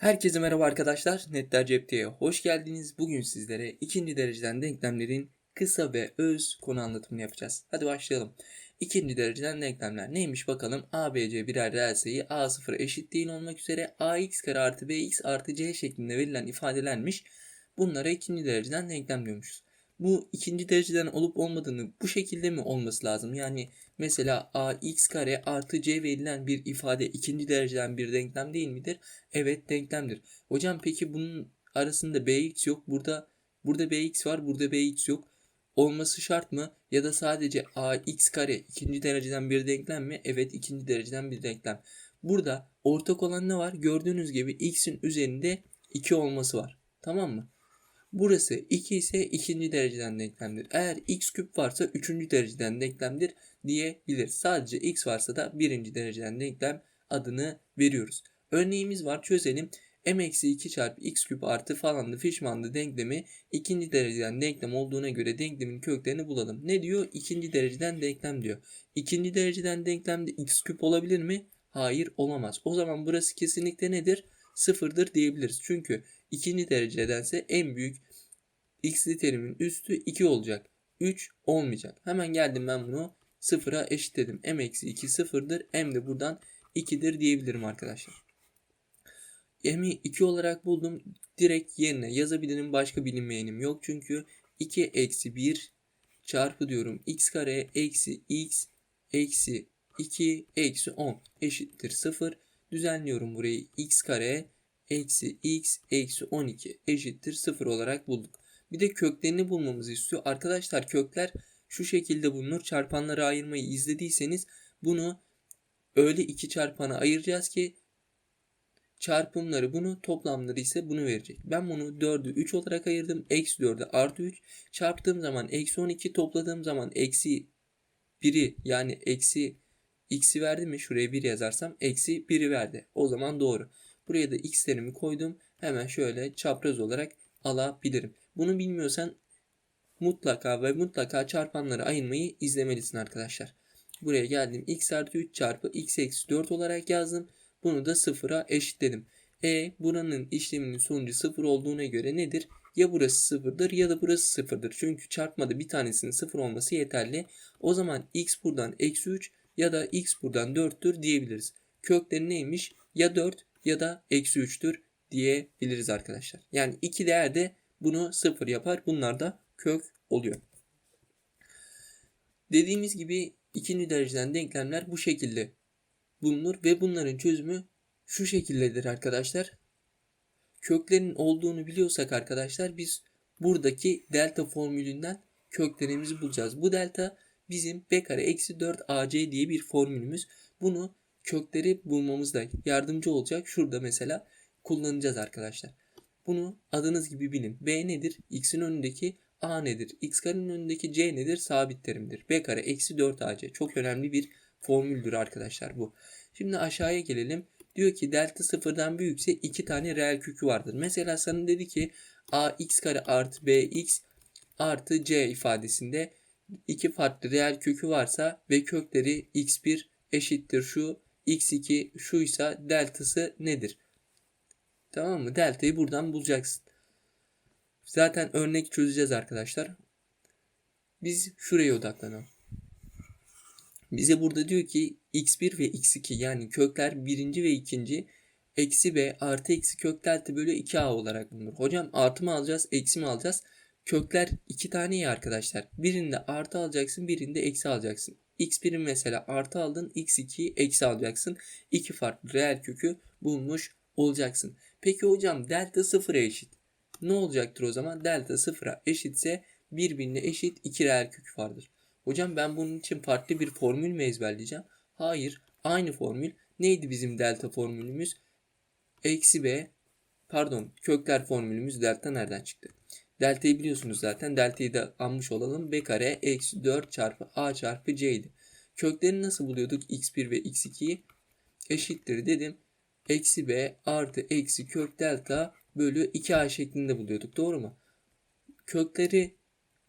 Herkese merhaba arkadaşlar. Netler Cep'te hoş geldiniz. Bugün sizlere ikinci dereceden denklemlerin kısa ve öz konu anlatımını yapacağız. Hadi başlayalım. İkinci dereceden denklemler neymiş bakalım. A, B, C birer reel sayı A0 eşit değil olmak üzere ax kare artı bx artı c şeklinde verilen ifadelenmiş. Bunlara ikinci dereceden denklem diyormuşuz. Bu ikinci dereceden olup olmadığını bu şekilde mi olması lazım? Yani mesela ax kare artı c verilen bir ifade ikinci dereceden bir denklem değil midir? Evet denklemdir. Hocam peki bunun arasında bx yok. Burada burada bx var, burada bx yok. Olması şart mı? Ya da sadece ax kare ikinci dereceden bir denklem mi? Evet ikinci dereceden bir denklem. Burada ortak olan ne var? Gördüğünüz gibi x'in üzerinde 2 olması var. Tamam mı? Burası 2 ise ikinci dereceden denklemdir. Eğer x küp varsa üçüncü dereceden denklemdir diyebiliriz. Sadece x varsa da birinci dereceden denklem adını veriyoruz. Örneğimiz var çözelim. m eksi 2 çarpı x küp artı falanlı fişmanlı denklemi ikinci dereceden denklem olduğuna göre denklemin köklerini bulalım. Ne diyor? İkinci dereceden denklem diyor. İkinci dereceden denklemde x küp olabilir mi? Hayır olamaz. O zaman burası kesinlikle nedir? Sıfırdır diyebiliriz. Çünkü ikinci derecedense en büyük x'li terimin üstü 2 olacak. 3 olmayacak. Hemen geldim ben bunu sıfıra eşitledim. m eksi 2 sıfırdır. m de buradan 2'dir diyebilirim arkadaşlar. m'i 2 olarak buldum. Direkt yerine yazabilirim. Başka bilinmeyenim yok. Çünkü 2 eksi 1 çarpı diyorum. x kare eksi x eksi 2 eksi 10 eşittir 0. Düzenliyorum burayı. x kare eksi x eksi 12 eşittir 0 olarak bulduk. Bir de köklerini bulmamızı istiyor. Arkadaşlar kökler şu şekilde bulunur. Çarpanları ayırmayı izlediyseniz bunu öyle iki çarpana ayıracağız ki çarpımları bunu toplamları ise bunu verecek. Ben bunu 4'ü 3 olarak ayırdım. Eksi 4'ü artı 3 çarptığım zaman eksi 12 topladığım zaman eksi 1'i yani eksi x'i verdi mi şuraya 1 yazarsam eksi 1'i verdi. O zaman doğru. Buraya da x'lerimi koydum. Hemen şöyle çapraz olarak alabilirim. Bunu bilmiyorsan mutlaka ve mutlaka çarpanları ayırmayı izlemelisin arkadaşlar. Buraya geldim. x artı 3 çarpı x eksi 4 olarak yazdım. Bunu da sıfıra eşitledim. E buranın işleminin sonucu sıfır olduğuna göre nedir? Ya burası sıfırdır ya da burası sıfırdır. Çünkü çarpmada bir tanesinin sıfır olması yeterli. O zaman x buradan eksi 3 ya da x buradan 4'tür diyebiliriz. Kökleri neymiş? Ya 4 ya da eksi 3'tür diyebiliriz arkadaşlar. Yani iki değer de bunu sıfır yapar. Bunlar da kök oluyor. Dediğimiz gibi ikinci dereceden denklemler bu şekilde bulunur ve bunların çözümü şu şekildedir arkadaşlar. Köklerin olduğunu biliyorsak arkadaşlar biz buradaki delta formülünden köklerimizi bulacağız. Bu delta bizim b kare eksi 4 ac diye bir formülümüz. Bunu kökleri bulmamızda yardımcı olacak. Şurada mesela kullanacağız arkadaşlar. Bunu adınız gibi bilin. B nedir? X'in önündeki A nedir? X karenin önündeki C nedir? Sabit terimdir. B kare eksi 4 AC. Çok önemli bir formüldür arkadaşlar bu. Şimdi aşağıya gelelim. Diyor ki delta sıfırdan büyükse iki tane reel kökü vardır. Mesela sana dedi ki a x kare artı bx artı c ifadesinde iki farklı reel kökü varsa ve kökleri x1 eşittir şu x2 şuysa deltası nedir? Tamam mı? Delta'yı buradan bulacaksın. Zaten örnek çözeceğiz arkadaşlar. Biz şuraya odaklanalım. Bize burada diyor ki x1 ve x2 yani kökler birinci ve ikinci eksi b artı eksi kök delta bölü 2a olarak bulunur. Hocam artı mı alacağız eksi mi alacağız? Kökler iki tane ya arkadaşlar. Birinde artı alacaksın birinde eksi alacaksın. x1'in mesela artı aldın x2'yi eksi alacaksın. İki farklı reel kökü bulmuş olacaksın. Peki hocam delta sıfıra eşit. Ne olacaktır o zaman? Delta sıfıra eşitse birbirine eşit iki reel kök vardır. Hocam ben bunun için farklı bir formül mü ezberleyeceğim? Hayır. Aynı formül. Neydi bizim delta formülümüz? Eksi b pardon kökler formülümüz delta nereden çıktı? Delta'yı biliyorsunuz zaten. Delta'yı da almış olalım. B kare eksi 4 çarpı a çarpı c idi. Kökleri nasıl buluyorduk? x1 ve x2'yi eşittir dedim. Eksi b artı eksi kök delta bölü 2a şeklinde buluyorduk. Doğru mu? Kökleri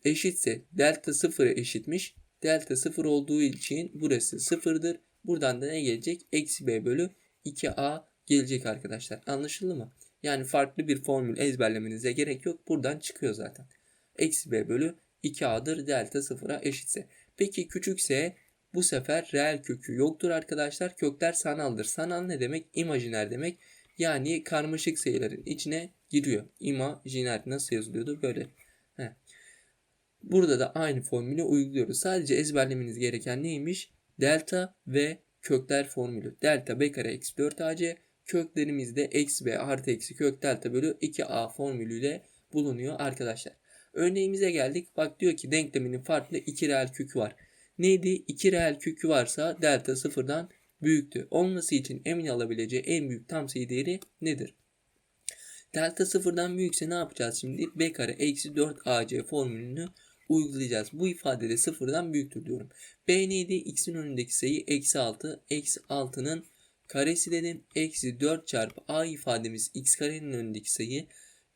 eşitse delta 0'a eşitmiş. Delta 0 olduğu için burası 0'dır. Buradan da ne gelecek? Eksi b bölü 2a gelecek arkadaşlar. Anlaşıldı mı? Yani farklı bir formül ezberlemenize gerek yok. Buradan çıkıyor zaten. Eksi b bölü 2a'dır delta sıfıra eşitse. Peki küçükse bu sefer reel kökü yoktur arkadaşlar. Kökler sanaldır. Sanal ne demek? İmajiner demek. Yani karmaşık sayıların içine giriyor. İmajiner nasıl yazılıyordu? Böyle. Heh. Burada da aynı formülü uyguluyoruz. Sadece ezberlemeniz gereken neymiş? Delta ve kökler formülü. Delta b kare eksi 4 ac köklerimizde eksi b artı eksi kök delta bölü 2a formülüyle bulunuyor arkadaşlar. Örneğimize geldik. Bak diyor ki denkleminin farklı iki reel kökü var. Neydi? İki reel kökü varsa delta sıfırdan büyüktü. Olması için emin alabileceği en büyük tam sayı değeri nedir? Delta sıfırdan büyükse ne yapacağız şimdi? b kare eksi 4 ac formülünü uygulayacağız. Bu ifadede sıfırdan büyüktür diyorum. b neydi? x'in önündeki sayı eksi 6. Eksi 6'nın karesi dedim. Eksi 4 çarpı a ifademiz x karenin önündeki sayı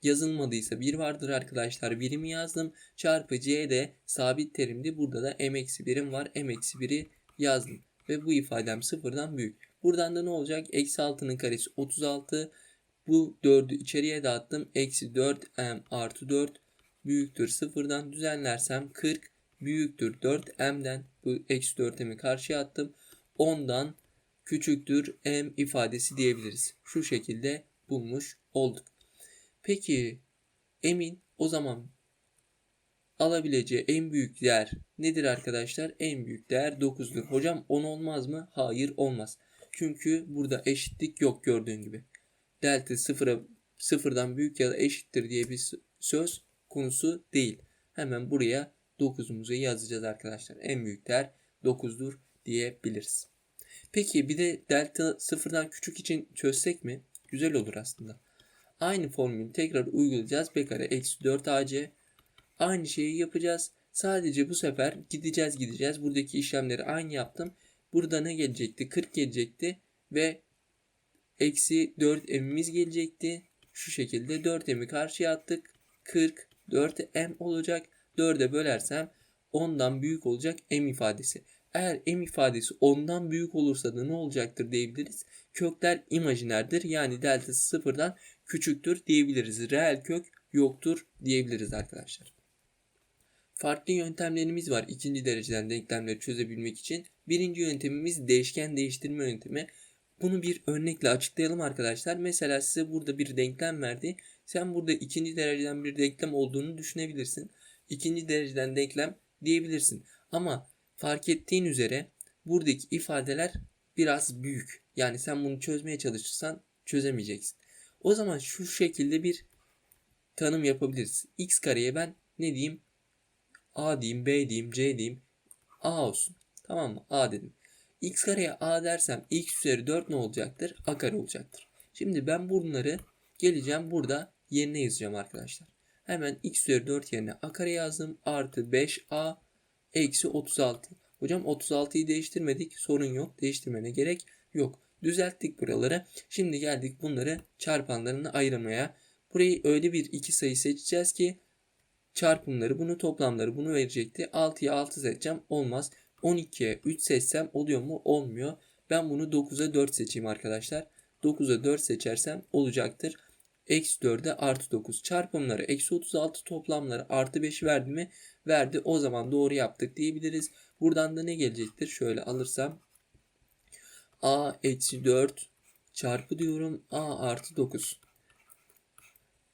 yazılmadıysa 1 vardır arkadaşlar. Birimi yazdım. Çarpı c de sabit terimdi. Burada da m eksi 1'im var. m eksi 1'i yazdım. Ve bu ifadem sıfırdan büyük. Buradan da ne olacak? Eksi 6'nın karesi 36. Bu 4'ü içeriye dağıttım. Eksi 4m artı 4 büyüktür sıfırdan düzenlersem 40 büyüktür 4m'den bu eksi 4m'i karşıya attım. 10'dan küçüktür m ifadesi diyebiliriz. Şu şekilde bulmuş olduk. Peki Emin o zaman alabileceği en büyük değer nedir arkadaşlar? En büyük değer 9'dur. Hocam 10 olmaz mı? Hayır olmaz. Çünkü burada eşitlik yok gördüğün gibi. Delta sıfıra, sıfırdan büyük ya da eşittir diye bir söz konusu değil. Hemen buraya 9'umuzu yazacağız arkadaşlar. En büyük değer 9'dur diyebiliriz. Peki bir de delta sıfırdan küçük için çözsek mi? Güzel olur aslında. Aynı formülü tekrar uygulayacağız. B kare eksi 4 AC. Aynı şeyi yapacağız. Sadece bu sefer gideceğiz gideceğiz. Buradaki işlemleri aynı yaptım. Burada ne gelecekti? 40 gelecekti. Ve eksi 4 m'imiz gelecekti. Şu şekilde 4 m'i karşıya attık. 40 4 m olacak. 4'e bölersem 10'dan büyük olacak m ifadesi. Eğer m ifadesi 10'dan büyük olursa da ne olacaktır diyebiliriz. Kökler imajinerdir. Yani deltası sıfırdan küçüktür diyebiliriz. Reel kök yoktur diyebiliriz arkadaşlar. Farklı yöntemlerimiz var ikinci dereceden denklemleri çözebilmek için. Birinci yöntemimiz değişken değiştirme yöntemi. Bunu bir örnekle açıklayalım arkadaşlar. Mesela size burada bir denklem verdi. Sen burada ikinci dereceden bir denklem olduğunu düşünebilirsin. İkinci dereceden denklem diyebilirsin. Ama fark ettiğin üzere buradaki ifadeler biraz büyük. Yani sen bunu çözmeye çalışırsan çözemeyeceksin. O zaman şu şekilde bir tanım yapabiliriz. X kareye ben ne diyeyim? A diyeyim, B diyeyim, C diyeyim. A olsun. Tamam mı? A dedim. X kareye A dersem X üzeri 4 ne olacaktır? A kare olacaktır. Şimdi ben bunları geleceğim burada yerine yazacağım arkadaşlar. Hemen X üzeri 4 yerine A kare yazdım. Artı 5A eksi 36. Hocam 36'yı değiştirmedik. Sorun yok. Değiştirmene gerek yok. Düzelttik buraları. Şimdi geldik bunları çarpanlarını ayırmaya. Burayı öyle bir iki sayı seçeceğiz ki çarpımları bunu toplamları bunu verecekti. 6'ya 6 seçeceğim. Olmaz. 12'ye 3 seçsem oluyor mu? Olmuyor. Ben bunu 9'a 4 seçeyim arkadaşlar. 9'a 4 seçersem olacaktır. Eksi 4'e artı 9 çarpımları eksi 36 toplamları artı 5 verdi mi? Verdi. O zaman doğru yaptık diyebiliriz. Buradan da ne gelecektir? Şöyle alırsam a eksi 4 çarpı diyorum a artı 9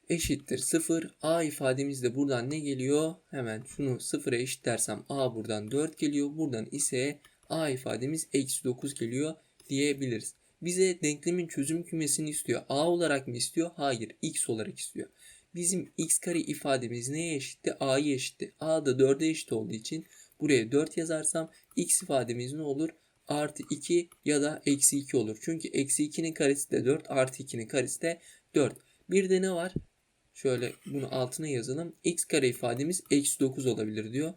eşittir 0. A ifademiz de buradan ne geliyor? Hemen şunu 0'a eşit dersem A buradan 4 geliyor. Buradan ise A ifademiz eksi 9 geliyor diyebiliriz. Bize denklemin çözüm kümesini istiyor. A olarak mı istiyor? Hayır. X olarak istiyor. Bizim x kare ifademiz neye eşitti? A'ya eşitti. A da 4'e eşit olduğu için buraya 4 yazarsam x ifademiz ne olur? Artı 2 ya da eksi 2 olur. Çünkü eksi 2'nin karesi de 4 artı 2'nin karesi de 4. Bir de ne var? Şöyle bunu altına yazalım. x kare ifademiz eksi 9 olabilir diyor.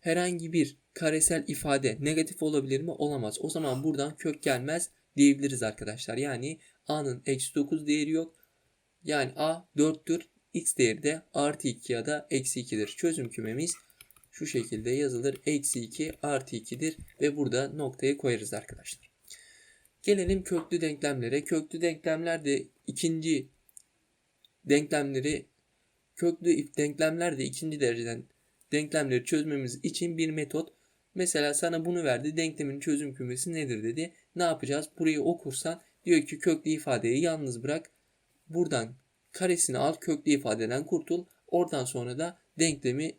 Herhangi bir karesel ifade negatif olabilir mi? Olamaz. O zaman buradan kök gelmez diyebiliriz arkadaşlar. Yani a'nın eksi 9 değeri yok. Yani a 4'tür. x değeri de artı 2 ya da eksi 2'dir. Çözüm kümemiz şu şekilde yazılır. Eksi 2 artı 2'dir ve burada noktayı koyarız arkadaşlar. Gelelim köklü denklemlere. Köklü denklemler de ikinci denklemleri köklü denklemler de ikinci dereceden denklemleri çözmemiz için bir metot. Mesela sana bunu verdi. Denklemin çözüm kümesi nedir dedi. Ne yapacağız? Burayı okursan diyor ki köklü ifadeyi yalnız bırak. Buradan karesini al köklü ifadeden kurtul. Oradan sonra da denklemi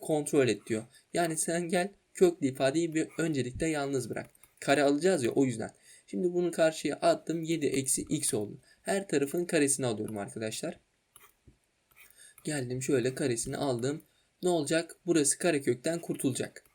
kontrol et diyor. Yani sen gel köklü ifadeyi bir öncelikle yalnız bırak. Kare alacağız ya o yüzden. Şimdi bunu karşıya attım 7 eksi x oldu. Her tarafın karesini alıyorum arkadaşlar. Geldim şöyle karesini aldım. Ne olacak? Burası karekökten kurtulacak.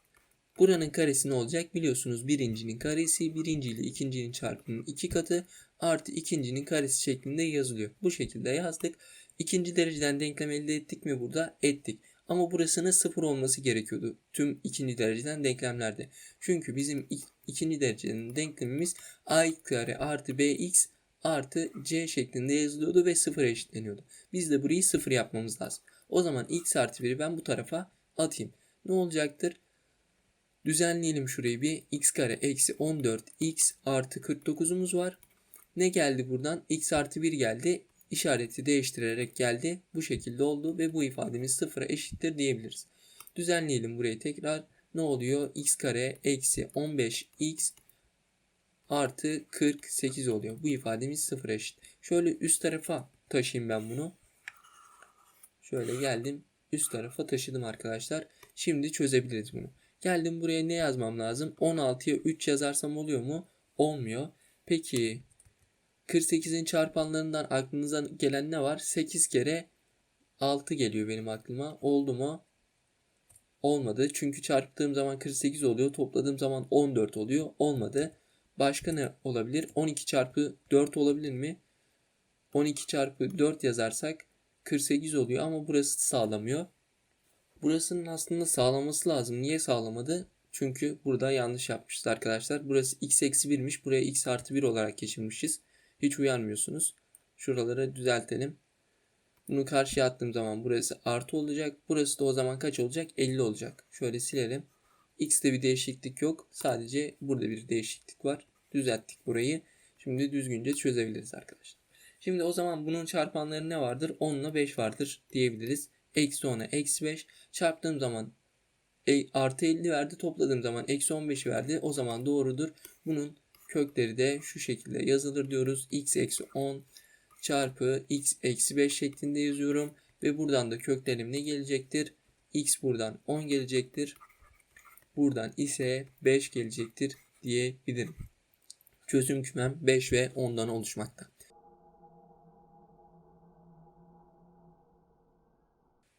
Buranın karesi ne olacak? Biliyorsunuz birincinin karesi birinci ile ikincinin çarpımının iki katı artı ikincinin karesi şeklinde yazılıyor. Bu şekilde yazdık. İkinci dereceden denklem elde ettik mi burada? Ettik. Ama burasının sıfır olması gerekiyordu tüm ikinci dereceden denklemlerde. Çünkü bizim ikinci dereceden denklemimiz a kare artı bx artı c şeklinde yazılıyordu ve sıfır eşitleniyordu. Biz de burayı sıfır yapmamız lazım. O zaman x artı 1'i ben bu tarafa atayım. Ne olacaktır? Düzenleyelim şurayı bir. x kare eksi 14x artı 49'umuz var. Ne geldi buradan? x artı 1 geldi. İşareti değiştirerek geldi. Bu şekilde oldu ve bu ifademiz sıfıra eşittir diyebiliriz. Düzenleyelim burayı tekrar. Ne oluyor? x kare eksi 15x artı 48 oluyor. Bu ifademiz sıfır eşit. Şöyle üst tarafa taşıyayım ben bunu. Şöyle geldim. Üst tarafa taşıdım arkadaşlar. Şimdi çözebiliriz bunu. Geldim buraya ne yazmam lazım? 16'ya 3 yazarsam oluyor mu? Olmuyor. Peki 48'in çarpanlarından aklınıza gelen ne var? 8 kere 6 geliyor benim aklıma. Oldu mu? Olmadı. Çünkü çarptığım zaman 48 oluyor. Topladığım zaman 14 oluyor. Olmadı. Başka ne olabilir? 12 çarpı 4 olabilir mi? 12 çarpı 4 yazarsak 48 oluyor ama burası sağlamıyor. Burasının aslında sağlaması lazım. Niye sağlamadı? Çünkü burada yanlış yapmışız arkadaşlar. Burası x eksi 1'miş. Buraya x artı 1 olarak geçirmişiz. Hiç uyarmıyorsunuz. Şuraları düzeltelim. Bunu karşıya attığım zaman burası artı olacak. Burası da o zaman kaç olacak? 50 olacak. Şöyle silelim. X'te bir değişiklik yok. Sadece burada bir değişiklik var. Düzelttik burayı. Şimdi düzgünce çözebiliriz arkadaşlar. Şimdi o zaman bunun çarpanları ne vardır? 10 ile 5 vardır diyebiliriz. Eksi 10'a eksi 5 çarptığım zaman e, artı 50 verdi. Topladığım zaman eksi 15 verdi. O zaman doğrudur. Bunun kökleri de şu şekilde yazılır diyoruz. x eksi 10 çarpı x eksi 5 şeklinde yazıyorum. Ve buradan da köklerim ne gelecektir? x buradan 10 gelecektir. Buradan ise 5 gelecektir diyebilirim. Çözüm kümem 5 ve 10'dan oluşmakta.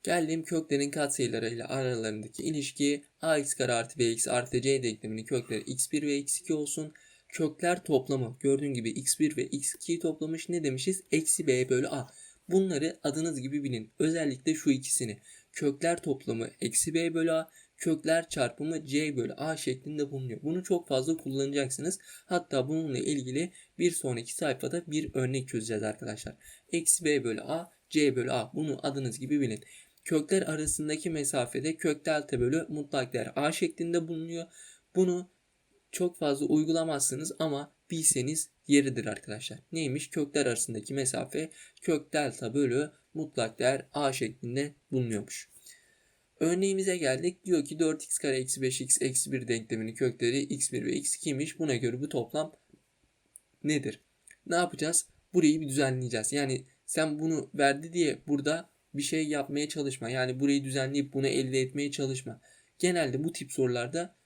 Geldiğim köklerin katsayılarıyla aralarındaki ilişki ax kare artı bx artı c denkleminin kökleri x1 ve x2 olsun. Kökler toplamı gördüğün gibi x1 ve x2'yi toplamış ne demişiz? Eksi b bölü a. Bunları adınız gibi bilin. Özellikle şu ikisini. Kökler toplamı eksi b bölü a, kökler çarpımı c bölü a şeklinde bulunuyor. Bunu çok fazla kullanacaksınız. Hatta bununla ilgili bir sonraki sayfada bir örnek çözeceğiz arkadaşlar. Eksi b bölü a, c bölü a. Bunu adınız gibi bilin. Kökler arasındaki mesafede kök delta bölü mutlak değer a şeklinde bulunuyor. Bunu çok fazla uygulamazsınız ama bilseniz yeridir arkadaşlar. Neymiş? Kökler arasındaki mesafe kök delta bölü mutlak değer a şeklinde bulunuyormuş. Örneğimize geldik. Diyor ki 4x kare eksi 5x eksi 1 denkleminin kökleri x1 ve x2'ymiş. Buna göre bu toplam nedir? Ne yapacağız? Burayı bir düzenleyeceğiz. Yani sen bunu verdi diye burada bir şey yapmaya çalışma. Yani burayı düzenleyip bunu elde etmeye çalışma. Genelde bu tip sorularda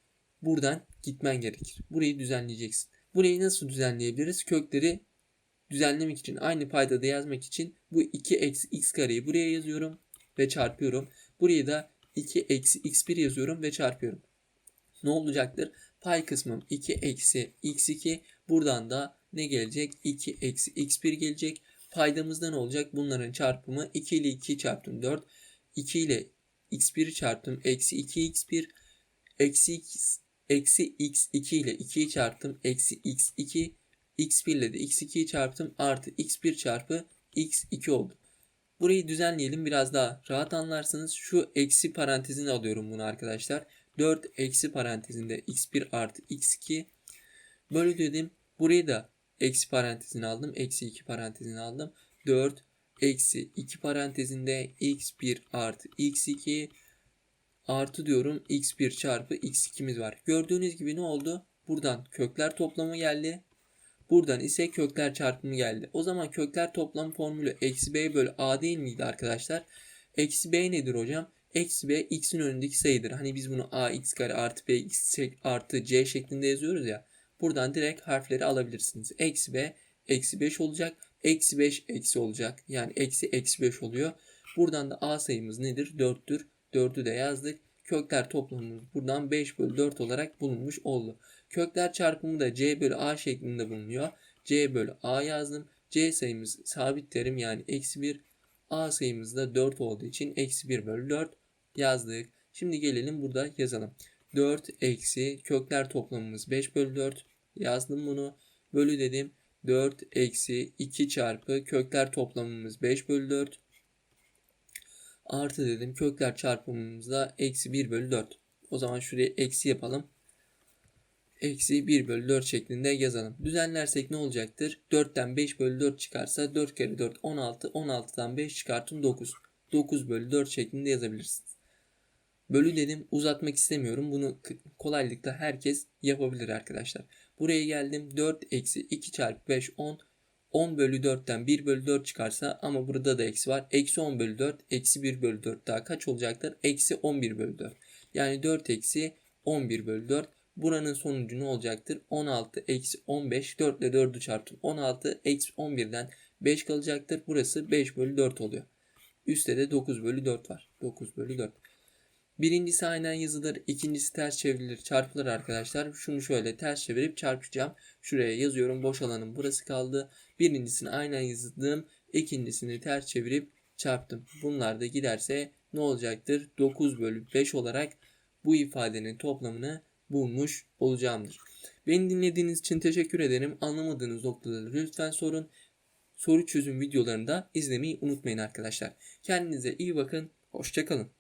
buradan gitmen gerekir. Burayı düzenleyeceksin. Burayı nasıl düzenleyebiliriz? Kökleri düzenlemek için aynı paydada yazmak için bu 2 eksi x kareyi buraya yazıyorum ve çarpıyorum. Burayı da 2 eksi x1 yazıyorum ve çarpıyorum. Ne olacaktır? Pay kısmım 2 eksi x2 buradan da ne gelecek? 2 eksi x1 gelecek. Paydamızda ne olacak? Bunların çarpımı 2 ile 2 çarptım 4. 2 ile x1 çarptım. Eksi 2x1. Eksi x, eksi x2 ile 2'yi çarptım. Eksi x2. x1 ile de x2'yi çarptım. Artı x1 çarpı x2 oldu. Burayı düzenleyelim biraz daha rahat anlarsınız. Şu eksi parantezini alıyorum bunu arkadaşlar. 4 eksi parantezinde x1 artı x2 bölü dedim. Burayı da eksi parantezine aldım. Eksi 2 parantezine aldım. 4 eksi 2 parantezinde x1 artı x2 artı diyorum x1 çarpı x2'miz var. Gördüğünüz gibi ne oldu? Buradan kökler toplamı geldi. Buradan ise kökler çarpımı geldi. O zaman kökler toplam formülü eksi b bölü a değil miydi arkadaşlar? Eksi b nedir hocam? Eksi b x'in önündeki sayıdır. Hani biz bunu a x kare artı b x artı c şeklinde yazıyoruz ya. Buradan direkt harfleri alabilirsiniz. Eksi b eksi 5 olacak. Eksi 5 eksi olacak. Yani eksi eksi 5 oluyor. Buradan da a sayımız nedir? 4'tür. 4'ü de yazdık. Kökler toplamımız buradan 5 bölü 4 olarak bulunmuş oldu. Kökler çarpımı da c bölü a şeklinde bulunuyor. c bölü a yazdım. c sayımız sabit terim yani eksi 1. a sayımız da 4 olduğu için eksi 1 bölü 4 yazdık. Şimdi gelelim burada yazalım. 4 eksi kökler toplamımız 5 bölü 4 yazdım bunu. Bölü dedim. 4 eksi 2 çarpı kökler toplamımız 5 bölü 4 artı dedim kökler çarpımımızda eksi 1 bölü 4. O zaman şuraya eksi yapalım. Eksi 1 bölü 4 şeklinde yazalım. Düzenlersek ne olacaktır? 4'ten 5 bölü 4 çıkarsa 4 kere 4 16. 16'dan 5 çıkartın 9. 9 bölü 4 şeklinde yazabilirsiniz. Bölü dedim uzatmak istemiyorum. Bunu kolaylıkla herkes yapabilir arkadaşlar. Buraya geldim 4 eksi 2 çarpı 5 10. 10 bölü 4'ten 1 bölü 4 çıkarsa ama burada da eksi var. Eksi 10 bölü 4 eksi 1 bölü 4 daha kaç olacaktır? Eksi 11 bölü 4. Yani 4 eksi 11 bölü 4. Buranın sonucu ne olacaktır? 16 eksi 15 4 ile 4'ü çarptım. 16 eksi 11'den 5 kalacaktır. Burası 5 bölü 4 oluyor. Üstte de 9 bölü 4 var. 9 bölü 4. Birincisi aynen yazılır. ikincisi ters çevrilir. Çarpılır arkadaşlar. Şunu şöyle ters çevirip çarpacağım. Şuraya yazıyorum. Boş alanım burası kaldı. Birincisini aynen yazdım. ikincisini ters çevirip çarptım. Bunlar da giderse ne olacaktır? 9 bölü 5 olarak bu ifadenin toplamını bulmuş olacağımdır. Beni dinlediğiniz için teşekkür ederim. Anlamadığınız noktaları lütfen sorun. Soru çözüm videolarını da izlemeyi unutmayın arkadaşlar. Kendinize iyi bakın. Hoşçakalın.